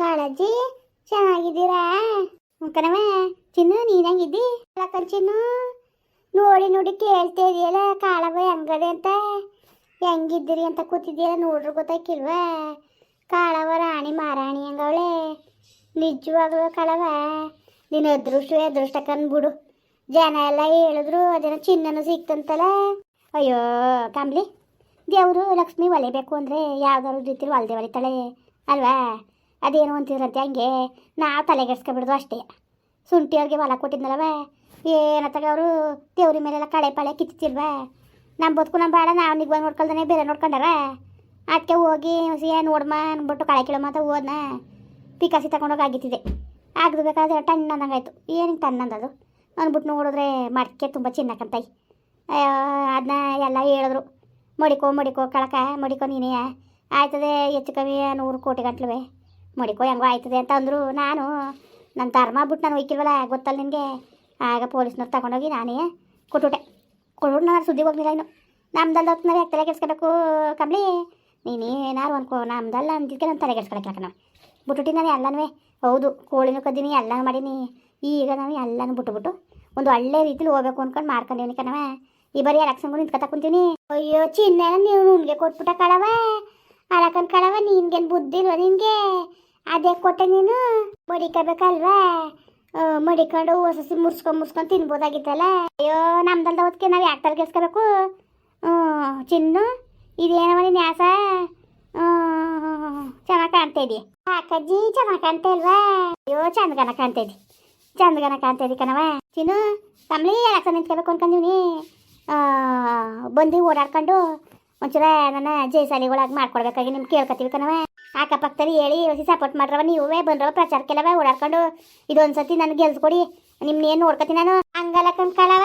ಕಾಳಜ್ಜಿ ಚೆನ್ನಾಗಿದ್ದೀರಾ? ಕಣವ ಚಿನ್ನು ನೀನಾಗಿದ್ದಿ ಚಿನ್ನು. ನೋಡಿ ನೋಡಿ, ಕೇಳ್ತಾ ಇದೆಯಲ್ಲ ಕಾಳವ ಹೆಂಗದೆ ಅಂತ. ಹೆಂಗಿದ್ದೀರಿ ಅಂತ ಕೂತಿದ್ದೀಯಲ್ಲ, ನೋಡ್ರಿ ಗೊತ್ತಾಕಿಲ್ವಾ ಕಾಳವ ರಾಣಿ, ಮಹಾರಾಣಿ ಹಂಗವಳೆ. ನಿಜವಾಗ್ಲೂ ಕಾಳವ ನಿನ್ನ ಅದೃಷ್ಟ ಅದೃಷ್ಟ ಕಂದ್ಬಿಡು ಜನ ಎಲ್ಲ ಹೇಳಿದ್ರು ಅದನ್ನ ಚಿನ್ನನು ಸಿಕ್ತಂತಲ್ಲ. ಅಯ್ಯೋ ಕಾಂಬ್ಲಿ ದೇವರು ಲಕ್ಷ್ಮಿ ಒಲೆಬೇಕು ಅಂದರೆ ಯಾವ್ದಾದ್ರು ರೀತಿಲಿ ಒಲ್ದೆ ಒಲಿತಾಳೆ, ಅಲ್ವಾ? ಅದೇನು ಅಂತಿದ್ರಂತೆ ಹಂಗೆ. ನಾವು ತಲೆಗೆಡ್ಸ್ಕೊಬಿಡ್ದು ಅಷ್ಟೇ. ಶುಂಠಿಯವ್ರಿಗೆ ಹೊಲ ಕೊಟ್ಟಿದ್ನಲ್ಲವ. ಏನತ್ತಾಗ ಅವರು? ದೇವ್ರ ಮೇಲೆಲ್ಲ ಕಳೆ ಪಳೆ ಕಿತ್ತಿಲ್ವಾ ನಮ್ಮ ಬದುಕು ನಮ್ಮ ಬೇಡ, ನಾವು ಬಂದು ನೋಡ್ಕೊಳ್ದಾನೆ ಬೇರೆ ನೋಡ್ಕೊಂಡಾರ. ಅದಕ್ಕೆ ಹೋಗಿ ಸಿಯ ನೋಡಮ್ಮ ಅಂದ್ಬಿಟ್ಟು ಕಳೆ ಕಿಳೋ ಅಂತ ಹೋದ್ನ. ಪಿಕಾಸಿ ತಗೊಂಡೋಗಿ ಆಗಿತ್ತಿದೆ. ಆಗದು ಬೇಕಾದ್ರೆ ಟನ್ ಅಂದಂಗಾಯ್ತು. ಟನ್ ಅಂದದು? ಅಂದ್ಬಿಟ್ಟು ನೋಡಿದ್ರೆ ಮಡಿಕೆ ತುಂಬ ಅಯ್ಯೋ ಅದನ್ನ ಎಲ್ಲ ಹೇಳಿದ್ರು. ಮಡಿಕೋ ಮಡಿಕೋ, ಕಳಕ, ಮಡಿಕೋ ನೀನೇ. ಆಯ್ತದೆ, ಹೆಚ್ಚು ಕಮ್ಮಿ ನೂರು ಕೋಟಿ ಗಂಟ್ಲುವೆ. ಮಡಿಕೋ ಹೆಂಗೋ ಆಯ್ತದೆ ಅಂತ ಅಂದರು ನಾನು. ನನ್ನ ಧರ್ಮ ಬಿಟ್ಟು ನಾನು ಒಯ್ಕಿಲ್ವಲ್ಲ ಗೊತ್ತಲ್ಲ ನಿನಗೆ? ಆಗ ಪೊಲೀಸ್ನವ್ರು ತಗೊಂಡೋಗಿ ನಾನೇ ಕೊಟ್ಬಿಟ್ಟೆ ಕೊಟ್ಟು ನಾನು ಸುದ್ದಿ ಹೋಗ್ಲಿಲ್ಲ ಇನ್ನು. ನಮ್ದಲ್ಲ ಹೊತ್ತು ನಾವು ತಲೆ ಕೆಡ್ಸ್ಕೊಬೇಕು ನೀನು ಏನಾರು ಅನ್ಕೋ, ನಮ್ದಲ್ಲ ಅಂದಿದ್ದಕ್ಕೆ ನಾನು ತಲೆ ಕೆಡ್ಸ್ಕೊಳಕ್ಕೆ ನಾವು ಬಿಟ್ಬಿಟ್ಟು ನಾನು ಎಲ್ಲನೂ ಹೌದು, ಕೋಳಿನೂ ಕದ್ದೀನಿ, ಎಲ್ಲನೂ ಮಾಡೀನಿ. ಈಗ ನಾನು ಎಲ್ಲನೂ ಬಿಟ್ಟುಬಿಟ್ಟು ಒಂದು ಒಳ್ಳೆ ರೀತಿಲಿ ಹೋಗ್ಬೇಕು ಅನ್ಕೊಂಡು ಮಾಡ್ಕೊಂಡಿವ್ನಿ ಕಣವ ಈ ಬರೀ ಎಲೆಕ್ಷನ್ಗೂ ನಿಂತ್ಕೊತ ಕುಂತೀನಿ ಅಯ್ಯೋ ಚಿನ್ನ ನೀವು ನಿನ್ಗೆ ಕೊಟ್ಬಿಟ್ಟ ಕಳವ ಅಲಕನ್ ಕಳವ ನಿನ್ಗೇನು ಬುದ್ಧಿ ಇಲ್ವ ನಿನ್ಗೆ? ಅದೇ ಕೊಟ್ಟೆ ನೀನು? ಮಡಿಕಬೇಕಲ್ವಾ? ಮಡಿಕೊಂಡು ಹೊಸಸಿ ಮುರ್ಸ್ಕೊಂಡ್ ಮುರ್ಸ್ಕೊಂಡು ತಿನ್ಬೋದಾಗಿತ್ತಲ್ಲ? ಅಯ್ಯೋ, ನಮ್ದಲ್ದ ಹೊತ್ತಿಗೆ ನಾವು ಯಾಕೆ ತಲೆಗೆಸ್ಕೋಬೇಕು ಚಿನ್ನು, ಇದೇನವ ನಿನ್ನ ಯಾಸ? ಚೆನ್ನಾಗಿ ಕಾಣ್ತಾ ಇದೆಯಾ. ಅಕ್ಕಜ್ಜಿ ಚೆನ್ನಾಗಿ ಕಾಣ್ತಾ ಇಲ್ವಾ? ಅಯ್ಯೋ, ಚಂದಗನ ಕಾಣ್ತಾ ಇದ್ದಿ. ಚಂದಗನ ಕಾಣ್ತಾ ಇದ್ದಿ ಕಣವ ಚಿನ್ನು ಕಮ್ಲಿ ಎಲೆಕ್ಷನ್ ನಿಂತ್ಕೋಬೇಕು ಅನ್ಕೊಂಡಿವ್ನಿ ಬಂದು ಓಡಾಡ್ಕೊಂಡು ಒಂಚೂರ ನನ್ನ ಜಯಸಾಲಿಗಳಾಗಿ ಮಾಡ್ಕೊಡ್ಬೇಕಾಗಿ ನಿಮ್ಗೆ ಕೇಳ್ಕೊತೀವಿ ಕಣವ ಅಕ್ಕಪಕ್ಕದಲ್ಲಿ ಹೇಳಿ, ಹೊಸಿ ಸಪೋರ್ಟ್ ಮಾಡ್ರವ, ನೀವೇ ಬಂದ್ರವ, ಪ್ರಚಾರಕ್ಕೆಲ್ಲವ ಓಡಾಡ್ಕೊಂಡು ಇದೊಂದ್ಸತಿ ನನಗೆ ಗೆಲ್ಸ್ಕೊಡಿ. ನಿಮ್ನ ಏನು ನೋಡ್ಕೊತೀನಿ ನಾನು? ಹಂಗಲ್ಲ ಕಣ್ಕಳವ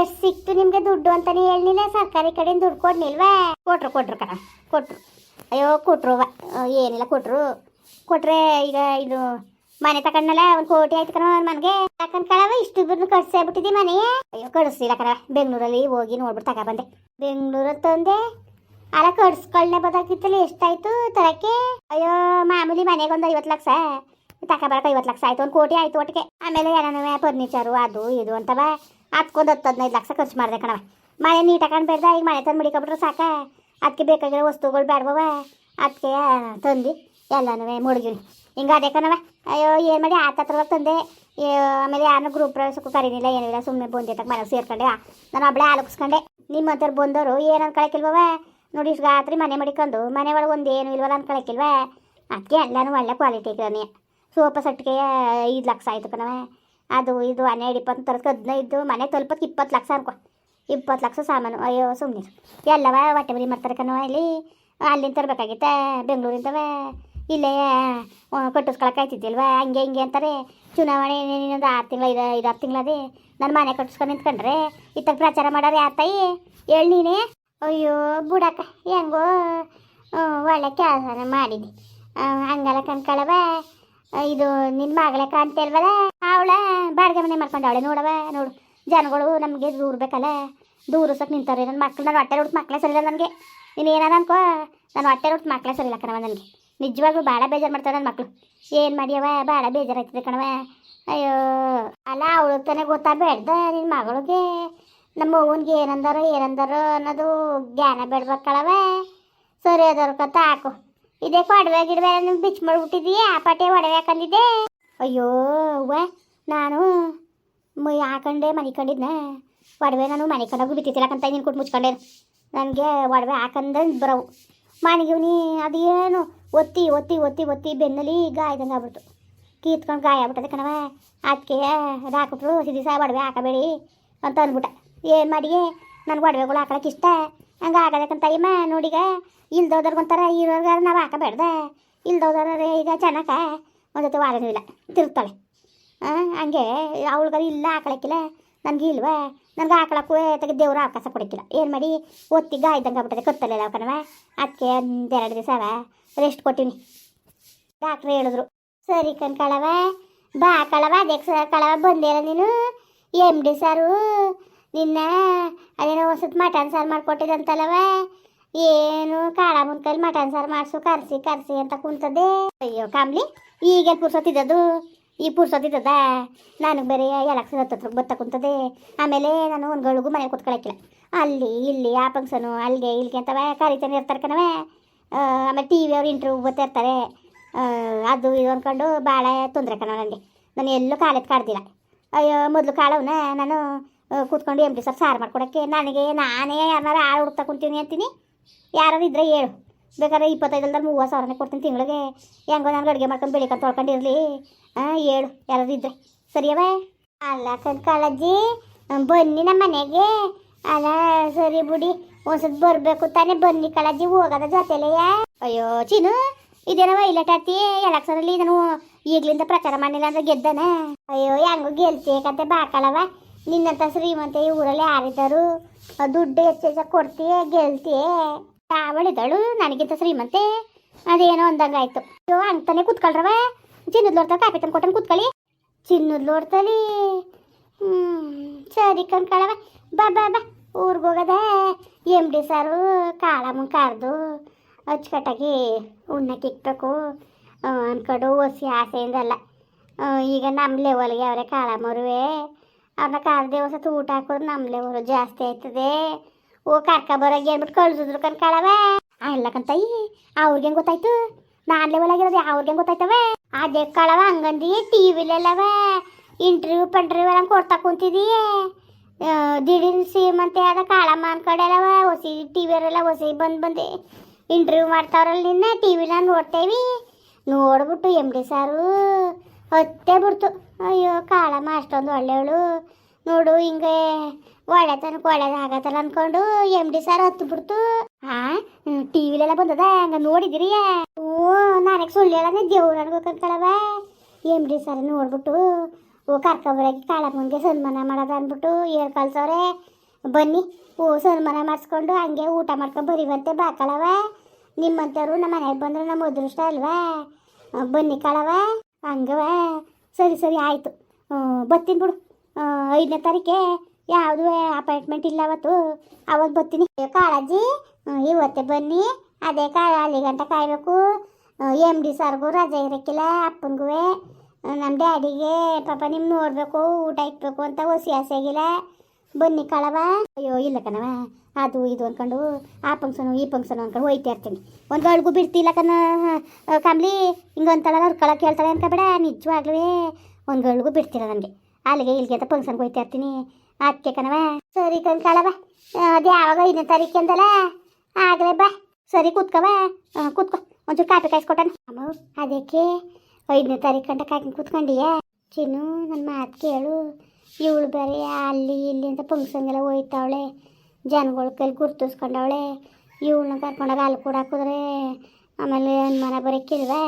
ಎಷ್ಟು ಸಿಕ್ತು ನಿಮ್ಗೆ ದುಡ್ಡು ಅಂತಾನೆ ಹೇಳಿಲ್ಲ ಸರ್ಕಾರಿ ಕಡೆಯಿಂದ ದುಡ್ಡು ಕೊಡ್ನಿಲ್ವಾ? ಕೊಟ್ರು ಕೊಟ್ರು ಕಣ, ಕೊಟ್ರು. ಅಯ್ಯೋ, ಕೊಟ್ರು ಏನಿಲ್ಲ, ಕೊಟ್ರು. ಕೊಟ್ರೆ ಈಗ ಇದು ಮನೆ ತಕೊಂಡಲ್ಲ ಒಂದು ಕೋಟಿ ಆಯ್ತು ಕಣ ಮನೆಗೆ. ಕಳವ ಇಷ್ಟು ದುಡ್ಡು ಕಟ್ಸೇಬಿಟ್ಟಿದ್ದಿ ಮನೆ. ಅಯ್ಯೋ, ಕಳಿಸ್ಲಿಲ್ಲ ಕಣ ಬೆಂಗಳೂರಲ್ಲಿ ಹೋಗಿ ನೋಡ್ಬಿಟ್ಟು ತಗೊಬಂದೆ ಬೆಂಗಳೂರಲ್ಲಿ ತಂದೆ. ಅಲ್ಲ ಕಡ್ಸ್ಕೊಳ್ಳೆ ಬದಾಕಿತ್ತಲ್ಲ, ಎಷ್ಟಾಯ್ತು ತರಕ್ಕೆ? ಅಯ್ಯೋ, ಮಾಮೂಲಿ ಮನೆಗೆ ಒಂದು ಐವತ್ತು ಲಕ್ಷ. ತಗೊಬರಕ್ಕೆ ಐವತ್ತು ಲಕ್ಷ ಆಯ್ತು, ಒಂದು ಕೋಟಿ ಆಯ್ತು ಒಟ್ಟಿಗೆ. ಆಮೇಲೆ ಏನಾನ ಫರ್ನಿಚರು ಅದು, ಇದು ಅಂತವ. ಹತ್ಕೊಂಡು ಹತ್ತು ಹದಿನೈದು ಲಕ್ಷ ಖರ್ಚು ಮಾಡಿದೆ ಕಣವ ಮನೆ ನೀಟ್ ಹಾಕೊಂಡು ಬೇಡ್ದ ಈಗ ಮನೆ ತಂದು ಮುಡಿಕೊಬಿಟ್ರೆ ಸಾಕ. ಅದಕ್ಕೆ ಬೇಕಾಗಿರೋ ವಸ್ತುಗಳು ಬೇಡವವ ಅದಕ್ಕೆ ತಂದು. ಎಲ್ಲನೂ ಮುಳುಗಿನಿ ಹಿಂಗೆ ಅದೇ ಕಣವ ಅಯ್ಯೋ, ಏನು ಮಾಡಿ ಆತ ಹತ್ರ ತಂದೆ. ಆಮೇಲೆ ಯಾರನ್ನೂ ಗ್ರೂಪ್ ಪ್ರವೇಶಕ್ಕೂ ಕರೀನಿಲ್ಲ, ಏನಿಲ್ಲ ಸುಮ್ಮನೆ ಬಂದಿತ್ತಕ್ಕೆ ತಕ್ಕ ಮನೆಗೆ ಸೇರ್ಕೊಂಡೆ. ನಾನು ಒಬ್ಳೆ ಆಲೋಕಿಸ್ಕೊಂಡೆ ನಿಮ್ಮಂತವ್ರು ಬಂದವರು ಏನು ಅನ್ಕೊಳಕಿಲ್ವವ ನೋಡಿ ಇಷ್ಟು ರಾತ್ರಿ ಮನೆ ಮಡಿಕೊಂಡು, ಮನೆ ಒಳಗೆ ಒಂದೇನು ಇಲ್ವಲ್ಲ ಅನ್ಕೊಳಕಿಲ್ವ ಅದಕ್ಕೆ ಎಲ್ಲನೂ ಒಳ್ಳೆ ಕ್ವಾಲಿಟಿ ಇದ್ದಾನೆ ಸೋಫಾ ಸೆಟ್ಗೆ ಐದು ಲಕ್ಷ ಆಯ್ತು ಕಣವೆ ಅದು, ಇದು, ಹನ್ನೆರಡು, ಇಪ್ಪತ್ತು ತರಕ್ಕೆ ಹದಿನೈದು, ಮನೆ ತಲುಪಕ್ಕೆ ಇಪ್ಪತ್ತು ಲಕ್ಷ ಅನ್ಕೊ. ಇಪ್ಪತ್ತು ಲಕ್ಷ ಸಾಮಾನು. ಅಯ್ಯೋ ಸುಮ್ಮನೆ ಎಲ್ಲವ ಹೊಟ್ಟೆ ಬರಿ ಮಾಡ್ತಾರೆ ಕಣವ ಇಲ್ಲಿ. ಅಲ್ಲಿಂದ ತರಬೇಕಾಗಿತ್ತೆ? ಬೆಂಗಳೂರಿಂದವ? ಇಲ್ಲೇ ಕಟ್ಟಿಸ್ಕೊಳಕ್ಕೆ ಆಯ್ತಿದ್ದಿಲ್ವ ಹಂಗೆ, ಹಿಂಗೆ ಅಂತಾರೆ. ಚುನಾವಣೆ ಇನ್ನೊಂದು ಆರು ತಿಂಗಳ, ಐದು ಐದಾರು ತಿಂಗಳದೇ? ನನ್ನ ಮನೆ ಕಟ್ಟಿಸ್ಕೊಂಡು ನಿಂತ್ಕೊಂಡ್ರೆ ಇತ್ತಾಗ ಪ್ರಚಾರ ಮಾಡೋರು ಯಾರ ತಾಯಿ? ಹೇಳಿ ನೀನೇ. ಅಯ್ಯೋ ಬುಡಕ್ಕ ಹೆಂಗೋ ಒಳ್ಳೆ ಕೆಲಸನ ಮಾಡಿದ್ವಿ ಆ, ಹಂಗಲ್ಲ ಕಣ್ಕಳವ ಇದು ನಿನ್ನ ಮಗಳ ಕಾಣ್ತಿಲ್ವಲ್ಲ ಅವಳ ಬಾಡಿಗೆ ಮನೆ ಮಾಡ್ಕೊಂಡವಳೆ ನೋಡವ ನೋಡು. ಜನಗಳು ನಮಗೆ ದೂರ್ಬೇಕಲ್ಲ ದೂರಸಕ್ಕೆ ನಿಂತಾರೆ ನನ್ನ ಮಕ್ಳು ನಾನು ಹೊಟ್ಟೆ ಹುಟ್ಟು ಮಕ್ಕಳೇ ಸರಿಲ್ಲ ನನಗೆ. ನೀನು ಏನಾರ ಅನ್ಕೋ ನಾನು ಹೊಟ್ಟೆ ಹುಟ್ಟು ಮಕ್ಕಳೇ ಸರಿಲ್ಲ ಕಣವ ನನಗೆ. ನಿಜವಾಗ್ಲೂ ಭಾಳ ಬೇಜಾರು ಮಾಡ್ತಾರೆ ನನ್ನ ಮಕ್ಕಳು ಏನು ಮಾಡ್ಯವ ಭಾಳ ಬೇಜಾರಾಯ್ತದೆ ಕಣವ ಅಯ್ಯೋ ಅಲ್ಲ ಅವಳು ತಾನೇ ಗೊತ್ತಾಗಬೇಡ್ದ ನಿನ್ನ ಮಗಳಿಗೆ. ನಮ್ಮ ಅವನಿಗೆ ಏನಂದಾರೋ ಏನಂದಾರೋ ಅನ್ನೋದು ಜ್ಞಾನ ಬೇಡ್ಬೇಕಳವ ಸರಿ ಕತ್ತ ಹಾಕು. ಇದೇ ಒಡವೆ ಗಿಡವೆ ನಿಮ್ಗೆ ಬಿಚ್ಚಿ ಮಾಡಿಬಿಟ್ಟಿದೀಯ? ಆ ಪಾಟೆ ಒಡವೆ ಹಾಕೊಂಡಿದ್ದೆ ಅಯ್ಯೋ ಅವ್ವ, ನಾನು ಮೈ ಹಾಕೊಂಡೆ ಮನಿಕೊಂಡಿದ್ನ ಒಡವೆ ನಾನು ಮನೆ ಕಂಡೋಗಿ ಬಿತ್ತಿತ್ತಿಲ್ಲಕಂತ ನೀನು ಕೊಟ್ಟು ಮುಚ್ಕೊಂಡೆ. ನನಗೆ ಒಡವೆ ಹಾಕಂದ ಬರವು. ಮನೆಗಿವ್ನಿ ಅದೇನು ಒತ್ತಿ ಒತ್ತಿ ಒತ್ತಿ ಒತ್ತಿ ಬೆನ್ನಲ್ಲಿ ಗಾಯದಂಗೆ ಆಗ್ಬಿಡ್ತು. ಕೀತ್ಕೊಂಡು ಗಾಯ ಆಗ್ಬಿಟ್ಟದೆ ಕಣವ ಅದಕ್ಕೆ ಹಾಕ್ಬಿಟ್ರು ಸಿದಿಸ ಒಡವೆ ಹಾಕಬೇಡಿ ಅಂತ ಅಂದ್ಬಿಟ್ಟ. ಏನು ಮಾಡಿ ನನಗೆ ಒಡವೆಗಳು ಹಾಕೊಳಕ್ಕೆ ಇಷ್ಟ. ಹಂಗೆ ಆಗದಕ್ಕಂತ ಅಯ್ಯಮ್ಮ ನೋಡಿಗ ಇಲ್ದೋದವ್ರಿಗೆ ಒಂಥರ ಇರೋರ್ಗ ನಾವು ಹಾಕಬೇಡ್ದ. ಇಲ್ದೋದವ್ರೆ ಈಗ ಚೆನ್ನಾಗ ಒಂದು ಜೊತೆ ವಾರನೂ ಇಲ್ಲ. ತಿರುಗ್ತಾಳೆ. ಹಂಗೆ ಅವಳಿಗಾರ ಇಲ್ಲ ಹಾಕೊಳಕ್ಕಿಲ್ಲ ನನಗೆ ಇಲ್ವಾ? ನನಗೆ ಹಾಕೊಳಕ್ಕೂ ತೆಗೆ ದೇವ್ರು ಅವಕಾಶ ಕೊಡಕ್ಕಿಲ್ಲ. ಏನು ಮಾಡಿ? ಒತ್ತಿ ಗಾಯ್ದಂಗೆ ಆಗ್ಬಿಟ್ಟದೆ. ಕತ್ತಲೆಲ್ಲ ಕಣವ ಅದಕ್ಕೆ ಒಂದೆರಡು ದಿವಸ ಅವ. ರೆಸ್ಟ್ ಕೊಟ್ಟಿನಿ ಡಾಕ್ಟ್ರ್ ಹೇಳಿದ್ರು. ಸರಿ ಕಣ್ಕಳವ ಬಾ ಕಳವ ಅಧ್ಯಕ್ಷ ಕಳವ ಬಂದಿರ ನೀನು. ಎಂ ಡಿ ಸಾರು. ನಿನ್ನ ಅದೇನೋ ಹೊಸದು ಮಟನ್ ಸಾರು ಮಾಡಿಕೊಟ್ಟಿದಂತಲ್ಲವ ಏನು ಕಾಳ ಮುಂದ್ಕೈಲಿ ಮಟನ್ ಸಾರು ಮಾಡಿಸು, ಕರ್ಸಿ ಕರ್ಸಿ ಅಂತ ಕುಂತದೆ ಅಯ್ಯೋ ಕಾಮ್ಲಿ ಈಗ ಪುರ್ಸೊತ್ತಿದ್ದದು ಈ ಪುರ್ಸೊತ್ತಿದ್ದದ ನನಗೆ ಬೇರೆ ಎಲಕ್ಷನ್ ಹತ್ತತ್ರ ಬತ್ತ ಕುಂತದೆ ಆಮೇಲೆ ನಾನು ಒಂದು ಗಳಿಗೂ ಮನೇಲಿ ಕುತ್ಕೊಳಕ್ಕಿಲ್ಲ ಅಲ್ಲಿ ಇಲ್ಲಿ ಆ ಫಂಕ್ಷನು ಅಲ್ಲಿಗೆ ಇಲ್ಲಿಗೆ ಅಂತವ, ಕರಿತಾನೆ ಇರ್ತಾರೆ ಕಣವೆ. ಆಮೇಲೆ ಟಿ ವಿ ಅವ್ರು ಇಂಟ್ರ್ಯೂ ಬರ್ತಾ ಇರ್ತಾರೆ. ಅದು ಇದು ಅಂದ್ಕೊಂಡು ಭಾಳ ತೊಂದರೆ ಕಣ ನನಗೆ ನಾನು ಎಲ್ಲೂ ಕಾಲೆತ್ ಕಾಡ್ದಿಲ್ಲ. ಅಯ್ಯೋ, ಮೊದಲು ಕಾಳವನ್ನ ನಾನು ಕೂತ್ಕೊಂಡು ಎಂ ಟಿ ಸರ್ ಸಾರು ಮಾಡ್ಕೊಡೋಕ್ಕೆ. ನನಗೆ, ನಾನೇ ಯಾರನ್ನಾರ ಆಳು ಹುಡ್ತಾ ಕುಂತೀನಿ ಅಂತೀನಿ. ಯಾರು ಇದ್ರೆ ಹೇಳು. ಬೇಕಾದ್ರೆ ಇಪ್ಪತ್ತೈದಲ್ದಲ್ಲಿ ಮೂವತ್ತು ಸಾವಿರನೇ ಕೊಡ್ತೀನಿ ತಿಂಗಳಿಗೆ. ಹೆಂಗೋ ನಾನು ಅಡುಗೆ ಮಾಡ್ಕೊಂಡು ಬೆಳಿಕಂತ ತೊಳ್ಕೊಂಡಿರಲಿ ಹಾಂ ಹೇಳು ಯಾರಾದ್ರು ಇದ್ರೆ. ಸರಿಯವ ಅಲ್ಲ ಕಣ್ ಕಾಳಜ್ಜಿ, ಬನ್ನಿ ನಮ್ಮ ಮನೆಗೆ. ಅಲ್ಲ, ಸರಿ ಬಿಡಿ. ಒಂದ್ಸತಿ ಬರಬೇಕು ತಾನೇ ಬನ್ನಿ ಕಾಳಜ್ಜಿ, ಹೋಗೋದ ಜೊತೆಲೆಯ ಅಯ್ಯೋ, ಚಿನ್ನು ಇದೇನವ ಇಲ್ಲಟ್ ಆತಿ ಎಲೆಕ್ಷನಲ್ಲಿ ನಾನು ಈಗಲಿಂದ ಪ್ರಚಾರ ಮಾಡಿಲ್ಲ ಅಂದ್ರೆ ಗೆದ್ದನ? ಅಯ್ಯೋ, ಹೆಂಗೋ ಗೆಲ್ತೇಕಂತೆ ಬಾಕಳವ ನಿನ್ನಂತ ಶ್ರೀಮಂತ ಈ ಊರಲ್ಲಿ ಯಾರಿದ್ದಾರು ದುಡ್ಡು ಹೆಚ್ಚು ಹೆಚ್ಚಾಗಿ ಕೊಡ್ತೀಯ ಗೆಲ್ತೀಯ ತಾವಳಿದಳು, ನನಗಿಂತ ಶ್ರೀಮಂತೆ. ಅದೇನೋ ಅಂದಂಗಾಯ್ತು. ಅಯ್ಯೋ ಅಂತಾನೆ ಕೂತ್ಕೊಳ್ರವ. ಚಿನ್ನದ ಲೋಡ್ತ ಕಾಪಿ ತಂದು ಕೊಟ್ಟನ್ ಕೂತ್ಕೊಳ್ಳಿ. ಚಿನ್ನದ ಲೋಡ್ತಲಿ ಹ್ಞೂ ಸರಿ ಕಣ್ಕಳವ ಬಾ ಬಾ ಬಾ. ಊರಿಗೆ ಹೋಗದ. ಎಂ ಡಿ ಸಾರು ಕಾಳಮ್ಮ ಮುಂಕಾರ್ದು. ಅಚ್ಚುಕಟ್ಟಾಗಿ ಉಣ್ಣಕ್ಕೆ ಇಕ್ಬೇಕು. ಅನ್ಕೊಂಡು ಒಸಿ ಆಸೆಯಿಂದಲ್ಲ. ಈಗ ನಮ್ಮ ಲೆವೆಲ್ಗೆ ಅವರೇ ಕಾಳಮ್ಮರುವೆ ಅವ್ರನ್ನ ಕಾರ್ದೆ ಹೊಸ ಊಟ ಹಾಕೋದು ನಮ್ಲೆ ಲೆವೆಲ್ ಜಾಸ್ತಿ ಆಯ್ತದೆ. ಓ, ಕರ್ಕ ಬರೋಗೆ ಅಂದ್ಬಿಟ್ಟು ಕಳ್ಸಿದ್ರು ಕಣ್ಕಾಳವ ಅಲ್ಲ ಕಂತಯ್ಯ ಅವ್ರಿಗೆ ಗೊತ್ತಾಯ್ತು? ನಾನ್ಲೆ ಒಳಗಿರೋದು ಅವ್ರಿಗೆ ಗೊತ್ತಾಯ್ತವೆ ಅದೇ ಕಳವ ಹಂಗಂದಿ ಟಿ ವಿಲೆಲ್ಲವ. ಇಂಟರ್ವ್ಯೂ ಪಂಟ್ರ್ಯೂ ಎಲ್ಲ ಕೊಡ್ತಾ ಕುಂತಿದೀಯೇ. ದಿಢೀರ್ ಅಂತ ಆದ ಕಾಳಮ್ಮ ಅನ್ಕಡೆಲ್ಲವ ಹೊಸಿ ಟಿ ವಿಯವರೆಲ್ಲ ಹೊಸಿ ಬಂದು ಬಂದೆ. ಇಂಟರ್ವ್ಯೂ ಮಾಡ್ತಾವ್ರಲ್ಲ ನಿನ್ನ, ಟಿ ವಿನ ನೋಡ್ತೇವಿ. ನೋಡ್ಬಿಟ್ಟು ಎಂ ಡಿ ಸಾರು. ಹತ್ತೇ ಬಿಡ್ತು. ಅಯ್ಯೋ, ಕಾಳಮ್ಮ, ಅಷ್ಟೊಂದು ಒಳ್ಳೆಯವಳು. ನೋಡು, ಹಿಂಗೆ ಒಳ್ಳೆತನಕ್ಕೆ ಒಳ್ಳೇದು ಆಗತ್ತಲ್ಲ ಅನ್ಕೊಂಡು ಎಂ ಡಿ ಸರ್ ಹತ್ತು ಬಿಡ್ತು. ಹಾ ಟಿ ವಿಲೆಲ್ಲ ಬಂದದ? ಹಂಗ ನೋಡಿದಿರಿ ಓ ನನಗೆ ಸುಳ್ಳು ಹೇಳಂದ್ರೆ ದೇವ್ರು ಅನ್ಬೇಕಂತಳವ ಎಂ ಡಿ ಸರ್ ನೋಡ್ಬಿಟ್ಟು, ಓ ಕರ್ಕೊಬರಾಗಿ ಕಾಳಮ್ಮನಿಗೆ ಸನ್ಮಾನ ಮಾಡೋದು ಅಂದ್ಬಿಟ್ಟು ಏರ್ ಕಳ್ಸವ್ರೆ. ಬನ್ನಿ, ಓ, ಸನ್ಮಾನ ಮಾಡಿಸ್ಕೊಂಡು ಹಂಗೆ ಊಟ ಮಾಡ್ಕೊಂಡು ಬರೀವಂತೆ ಬಾಕಳವ ನಿಮ್ಮಂಥವ್ರು ನಮ್ಮ ಮನೆಗೆ ಬಂದ್ರೆ ನಮ್ಮ ಅದೃಷ್ಟ ಅಲ್ವಾ? ಬನ್ನಿ ಕಳವ ಹಂಗವ? ಸರಿ ಸರಿ, ಆಯಿತು. ಬರ್ತೀನಿ ಬಿಡು. ಐದನೇ ತಾರೀಕೆ ಯಾವುದು ಅಪಾಯಿಂಟ್ಮೆಂಟ್ ಇಲ್ಲ ಅವತ್ತು. ಅವತ್ತು ಬರ್ತೀನಿ. ಕಾಳಜಿ? ಇವತ್ತೇ ಬನ್ನಿ. ಅದೇ ಕಾಳ ಅಲ್ಲಿ ಗಂಟ ಕಾಯಬೇಕು ಎಂ ಡಿ ಸರ್ಗೂ ರಜೆ ಇರೋಕ್ಕಿಲ್ಲ ಅಪ್ಪನಿಗೂ ನಮ್ಮ ಡ್ಯಾಡಿಗೆ ಪಾಪ ನಿಮ್ಮ ನೋಡಬೇಕು, ಊಟ ಇಕ್ಬೇಕು ಅಂತ ಹೊಸಿ ಆಸೆ ಆಗಿಲ್ಲ. ಬನ್ನಿ ಕಳವ ಅಯ್ಯೋ, ಇಲ್ಲ ಕಣವ ಅದು ಇದು ಅಂದ್ಕೊಂಡು ಆ ಫಂಕ್ಷನು ಈ ಫಂಕ್ಷನು ಅಂದ್ಕೊಂಡು ಹೋಯ್ತಾ ಇರ್ತೀನಿ. ಒಂದು ಗಳಿಗೂ ಬಿಡ್ತಿಲ್ಲ ಕಣ. ಕಂಬ್ಲಿ ಹಿಂಗೆ ಅಂತಾಳಲ್ಲ ಅವ್ರು ಕಳಕ್ಕೆ ಹೇಳ್ತಾಳೆ ಅನ್ಕೋಬೇಡ ನಿಜವಾಗ್ಲೂ ಒಂದು ಗಳಿಗೂ ಬಿಡ್ತಿಲ್ಲ ನನಗೆ. ಅಲ್ಲಿಗೆ ಇಲ್ಲಿಗೆ ಅಂತ ಫಂಕ್ಷನ್ಗೆ ಹೋಯ್ತಾ ಇರ್ತೀನಿ. ಅದಕ್ಕೆ ಕಣವ ಸರಿ ಕಣ್ ಕಳವ ಅದು ಯಾವಾಗ ಐದನೇ ತಾರೀಕು ಅಂದಲ್ಲ? ಆಗಲೇ ಬಾ. ಸರಿ ಕೂತ್ಕವ ಕೂತ್ಕೋ. ಒಂಚೂರು ಕಾಪಿ ಕಾಯಿಸ್ಕೊಟ್ಟಣ ಅಮ್ಮ, ಅದಕ್ಕೆ ಐದನೇ ತಾರೀಕು ಗಂಟೆ ಕಾಯ್ಕೊಂಡು ಕೂತ್ಕೊಂಡಿಯಾ? ಚಿನ್ನು ನನ್ನ ಮಾತು ಕೇಳು. ಇವಳು ಬೇರೆ ಅಲ್ಲಿ ಇಲ್ಲಿ ಅಂತ ಫಂಕ್ಷನ್ಗೆಲ್ಲ ಹೋಯ್ತಾವಳೆ. ಜನಗಳ ಕೈಲಿ ಗುರ್ತಿಸ್ಕೊಂಡವಳೆ. ಇವಳನ್ನ ಕರ್ಕೊಂಡಾಗ ಅಲ್ಲಿ ಕೂಡ ಹಾಕಿದ್ರೆ ಆಮೇಲೆ ಅನುಮಾನ ಬರೋಕ್ಕಿಲ್ವಾ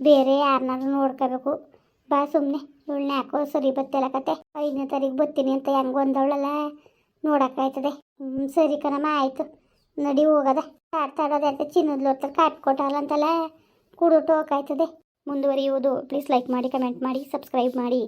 ಬೇರೆ ಯಾರನ್ನಾರು ನೋಡ್ಕೋಬೇಕು. ಬಾ ಸುಮ್ಮನೆ ಇವಳನ್ನ ಯಾಕೋ ಸರಿ ಬತ್ತಿಲ್ಲ ಕತೆ. ಐದನೇ ತಾರೀಕು ಬತ್ತೀನಿ ಅಂತ ಹೆಂಗೆ ಒಂದವಳಲ್ಲ ನೋಡೋಕ್ಕಾಯ್ತದೆ ಹ್ಞೂ ಸರಿ ಕಣಮ್ಮ, ಆಯಿತು. ನಡಿ ಹೋಗದ. ಆಡ್ತಾಡೋದೆ ಅಂತ ಚಿನ್ನದ ಲೋಟದಲ್ಲಿ ಕಾಟ್ ಕೊಟ್ಟಾರಲ್ಲ ಅಂತಲ್ಲ. ಕುಡಿಟ್ಟು ಟೋಕಾಯ್ತದೆ ಮುಂದುವರಿಯುವುದು. ಪ್ಲೀಸ್ ಲೈಕ್ ಮಾಡಿ ಕಮೆಂಟ್ ಮಾಡಿ ಸಬ್ಸ್ಕ್ರೈಬ್ ಮಾಡಿ.